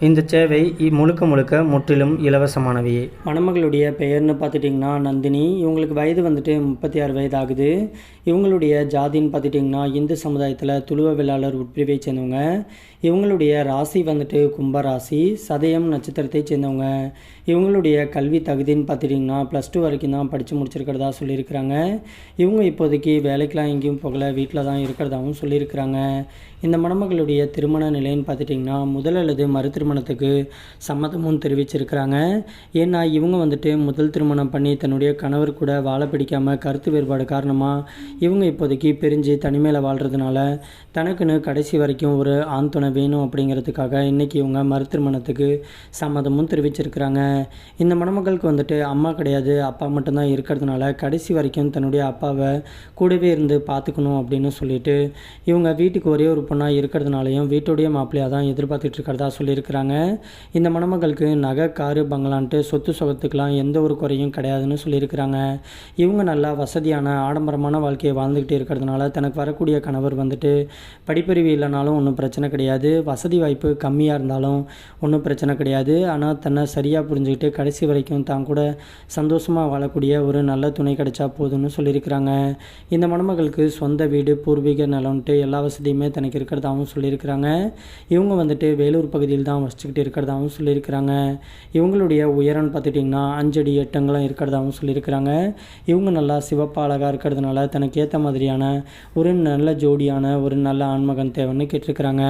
இந்த சேவை இ- முழுக்க முழுக்க முற்றிலும் இலவசமானவையே மணமகளுடைய பெயர்னு பார்த்துட்டிங்கன்னா நந்தினி இவங்களுக்கு வயது வந்துட்டு முப்பத்தி ஆறு வயது ஆகுது இவங்களுடைய ஜாதின்னு பார்த்துட்டிங்கன்னா இந்து சமுதாயத்தில் துளுவ வேளாளர் உட்பிரிவை சேர்ந்தவங்க. இவங்களுடைய ராசி வந்துட்டு கும்ப ராசி சதயம் நட்சத்திரத்தை சேர்ந்தவங்க. இவங்களுடைய கல்வி தகுதின்னு பார்த்துட்டிங்கன்னா ப்ளஸ் டூ வரைக்கும் தான் படித்து முடிச்சிருக்கிறதா சொல்லியிருக்கிறாங்க. இவங்க இப்போதைக்கு வேலைக்கெலாம் எங்கேயும் போகல வீட்டில் தான் இருக்கிறதாகவும் சொல்லியிருக்கிறாங்க. இந்த மணமகளுடைய திருமண நிலைன்னு பார்த்துட்டிங்கன்னா முதல் அல்லது மறு திருமணத்துக்கு சம்மதமும் தெரிவிச்சிருக்கிறாங்க. ஏன்னா இவங்க வந்துட்டு முதல் திருமணம் பண்ணி தன்னுடைய கணவர் கூட வாழ பிடிக்காமல் கருத்து வேறுபாடு காரணமாக இவங்க இப்போதைக்கு பிரிஞ்சு தனிமையில் வாழ்கிறதுனால தனக்குன்னு கடைசி வரைக்கும் ஒரு ஆண் துணை வேணும் அப்படிங்கிறதுக்காக இன்றைக்கி இவங்க மறுத்திருமணத்துக்கு சம்மதமும் தெரிவிச்சிருக்கிறாங்க. இந்த மணமக்களுக்கு வந்துட்டு அம்மா கிடையாது அப்பா மட்டும்தான் இருக்கிறதுனால கடைசி வரைக்கும் தன்னுடைய அப்பாவை கூடவே இருந்து பார்த்துக்கணும் அப்படின்னு சொல்லிட்டு இவங்க வீட்டுக்கு ஒரே ஒரு பொண்ணாக இருக்கிறதுனாலையும் வீட்டுடைய மாப்பிள்ளையாக தான் எதிர்பார்த்துட்டு இருக்கிறதா சொல்லியிருக்கிறாங்க. இந்த மணமகளுக்கு நகை காரு பங்களான்ட்டு சொத்து சுகத்துக்கெலாம் எந்த ஒரு குறையும் கிடையாதுன்னு சொல்லியிருக்கிறாங்க. இவங்க நல்லா வசதியான ஆடம்பரமான வாழ்க்கையை வாழ்ந்துக்கிட்டு இருக்கிறதுனால தனக்கு வரக்கூடிய கணவர் வந்துட்டு படிப்பறிவு இல்லைனாலும் ஒன்றும் பிரச்சனை கிடையாது. வசதி வாய்ப்பு கம்மியாக இருந்தாலும் ஒன்றும் பிரச்சனை கிடையாது. ஆனால் தன்னை சரியாக புரிஞ்சுக்கிட்டு கடைசி வரைக்கும் தான் கூட சந்தோஷமாக வாழக்கூடிய ஒரு நல்ல துணை கிடைச்சா போதும்னு சொல்லியிருக்கிறாங்க. இந்த மணமகளுக்கு சொந்த வீடு பூர்வீக நிலம்ன்ட்டு எல்லா வசதியுமே தனக்கு இருக்கிறதாகவும் சொல்லியிருக்கிறாங்க. இவங்க வந்துட்டு வேலூர் பகுதியில் தான் வசிச்சுக்கிட்டு இருக்கிறதாகவும் சொல்லியிருக்கிறாங்க. இவங்களுடைய உயரம்னு பார்த்துட்டிங்கன்னா அஞ்சடி எட்டங்களும் இருக்கிறதாகவும் சொல்லியிருக்கிறாங்க. இவங்க நல்லா சிவப்பாக அழகாக இருக்கிறதுனால தனக்கு ஏற்ற மாதிரியான ஒரு நல்ல ஜோடியான ஒரு நல்ல ஆண்மகன் தேவைன்னு கேட்டிருக்கிறாங்க.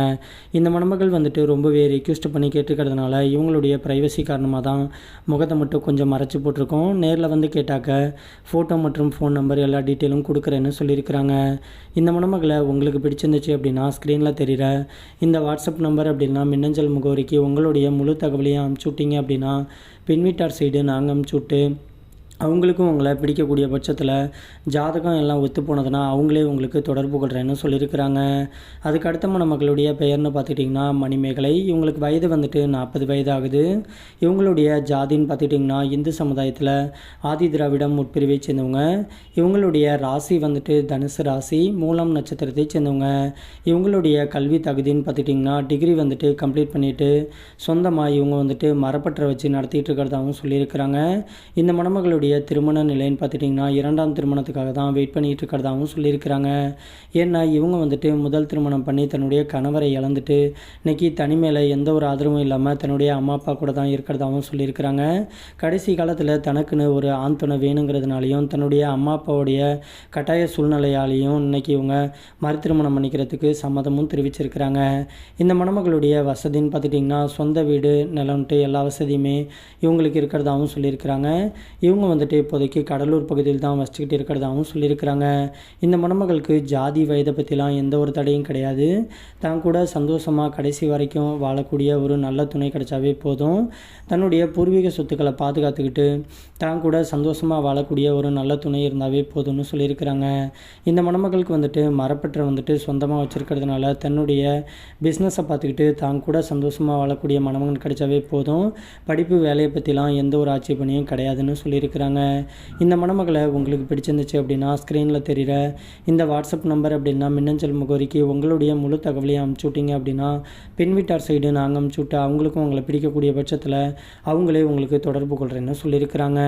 இந்த மணமகள் வந்துட்டு ரொம்பவே ரிக்வெஸ்ட் பண்ணி கேட்டிருக்கிறதுனால இவங்களுடைய ப்ரைவசி காரணமாக தான் முகத்தை மட்டும் கொஞ்சம் மறைச்சி போட்டிருக்கோம். நேரில் வந்து கேட்டாக்க ஃபோட்டோ மற்றும் ஃபோன் நம்பர் எல்லா டீட்டெயிலும் கொடுக்குறேன்னு சொல்லியிருக்கிறாங்க. இந்த மணமகளை உங்களுக்கு பிடிச்சிருந்துச்சு அப்படின்னா ஸ்க்ரீனில் தெரிகிற இந்த வாட்ஸ்அப் நம்பர் அப்படின்னா மின்னஞ்சல் முகவரிக்கு உங்களுடைய முழு தகவலையும் அனுப்பிச்சி விட்டீங்க அப்படின்னா பின்வீட்டார் சைடு நாங்கள் அனுப்பிச்சி விட்டு அவங்களுக்கும் உங்களை பிடிக்கக்கூடிய பட்சத்தில் ஜாதகம் எல்லாம் ஒத்து போனதுன்னா அவங்களே உங்களுக்கு தொடர்பு கொள்கிறேன்னு சொல்லியிருக்கிறாங்க. அதுக்கு அடுத்த மணமகளுடைய பெயர்னு பார்த்துக்கிட்டிங்கன்னா மணிமேகலை. இவங்களுக்கு வயது வந்துட்டு நாற்பது வயது ஆகுது இவங்களுடைய ஜாதின்னு பார்த்துக்கிட்டிங்கன்னா இந்து சமுதாயத்தில் ஆதி திராவிடம் உட்பிரிவை சேர்ந்தவங்க. இவங்களுடைய ராசி வந்துட்டு தனுசு ராசி மூலம் நட்சத்திரத்தை சேர்ந்தவங்க. இவங்களுடைய கல்வி தகுதின்னு பார்த்துக்கிட்டிங்கன்னா டிகிரி வந்துட்டு கம்ப்ளீட் பண்ணிவிட்டு சொந்தமாக இவங்க வந்துட்டு மரப்பற்ற வச்சு நடத்திட்டு இருக்கிறதாகவும் சொல்லியிருக்கிறாங்க. இந்த மணமகளுடைய திருமண நிலைன்னு பார்த்துட்டிங்கன்னா இரண்டாம் திருமணத்துக்காக தான் வெயிட் பண்ணிட்டு இருக்கிறதாகவும் சொல்லியிருக்கிறாங்க. ஏன்னா இவங்க வந்துட்டு முதல் திருமணம் பண்ணி தன்னுடைய கணவரை இழந்துட்டு இன்னைக்கு தனிமையில் எந்த ஒரு ஆதரவும் இல்லாமல் தன்னுடைய அம்மா அப்பா கூட தான் இருக்கிறதாகவும் சொல்லியிருக்கிறாங்க. கடைசி காலத்தில் தனக்குன்னு ஒரு ஆண் துணை வேணுங்கிறதுனாலையும் தன்னுடைய அம்மா அப்பாவுடைய கட்டாய சூழ்நிலையாலையும் இன்னைக்கு இவங்க மறு திருமணம் பண்ணிக்கிறதுக்கு சம்மதமும் தெரிவிச்சிருக்கிறாங்க. இந்த மணமகளுடைய வசதின்னு பார்த்துட்டிங்கன்னா சொந்த வீடு நிலம்ட்டு எல்லா வசதியுமே இவங்களுக்கு இருக்கிறதாகவும் சொல்லியிருக்கிறாங்க. இவங்க வந்து வந்துட்டு இப்போதைக்கு கடலூர் பகுதியில் தான் வச்சுக்கிட்டு இருக்கிறதாகவும் சொல்லியிருக்கிறாங்க. இந்த மணமகளுக்கு ஜாதி வயதை பற்றிலாம் எந்த ஒரு தடையும் கிடையாது. தான் கூட சந்தோஷமாக கடைசி வரைக்கும் வாழக்கூடிய ஒரு நல்ல துணை கிடைச்சாவே போதும். தன்னுடைய பூர்வீக சொத்துக்களை பாதுகாத்துக்கிட்டு தான் கூட சந்தோஷமாக வாழக்கூடிய ஒரு நல்ல துணை இருந்தாவே போதும்னு சொல்லியிருக்கிறாங்க. இந்த மணமகளுக்கு வந்துட்டு மரப்பற்றை வந்துட்டு சொந்தமாக வச்சுருக்கிறதுனால தன்னுடைய பிஸ்னஸை பார்த்துக்கிட்டு தான் கூட சந்தோஷமாக வாழக்கூடிய மணமகன் கிடைச்சாவே போதும். படிப்பு வேலையை பற்றிலாம் எந்த ஒரு ஆட்சேபனையும் கிடையாதுன்னு சொல்லியிருக்கிறாங்க. இந்த மணமகளை உங்களுக்கு பிடிச்சிருந்துச்சு அப்படின்னா ஸ்க்ரீனில் தெரிகிற இந்த வாட்ஸ்அப் நம்பர் அப்படின்னா மின்னஞ்சல் முகவரிக்கு உங்களுடைய முழு தகவலையும் அமுச்சு விட்டீங்க அப்படின்னா பெண் வீட்டார் சைடு நாங்கள் அனுப்பிச்சி விட்டு அவங்களுக்கும் உங்களை பிடிக்கக்கூடிய பட்சத்தில் அவங்களே உங்களுக்கு தொடர்பு கொள்கிறேன்னு சொல்லியிருக்கிறாங்க.